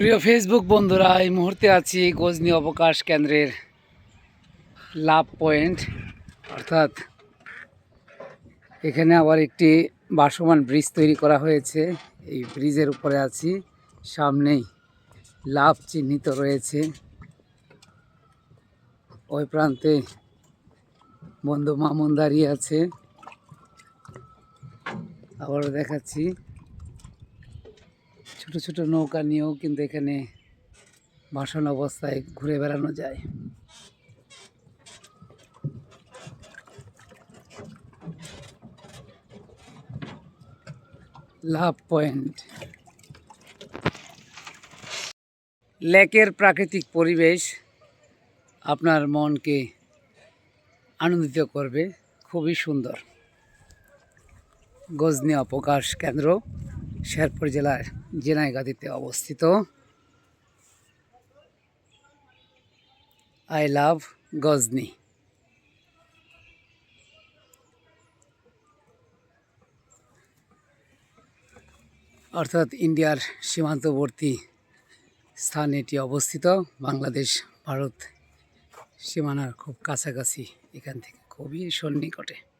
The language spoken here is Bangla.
প্রিয় ফেসবুক বন্ধুরা, এই মুহূর্তে আছি গজনি অবকাশ কেন্দ্রের লাভ পয়েন্ট। অর্থাৎ এখানে আবার একটি বাসমান ব্রিজ তৈরি করা হয়েছে। এই ব্রিজের উপরে আছি। সামনেই লাভ চিহ্নিত রয়েছে। ওই প্রান্তে বন্ধু মামুন দাঁড়িয়ে আছে। আবারও দেখাচ্ছি। ছোট ছোট নৌকা নিয়েও কিন্তু এখানে ভাসান অবস্থায় ঘুরে বেড়ানো যায়। Love point. লেকের প্রাকৃতিক পরিবেশ আপনার মনকে আনন্দিত করবে, খুবই সুন্দর। গজনি অবকাশ কেন্দ্র। শেরপুর জেলার জেনাইগাতিতে অবস্থিত। আই লাভ গজনি অর্থাৎ ইন্ডিয়ার সীমান্তবর্তী স্থান এটি অবস্থিত। বাংলাদেশ, ভারত সীমানার খুব কাছাকাছি এখান থেকে খুবই সন্নিকটে।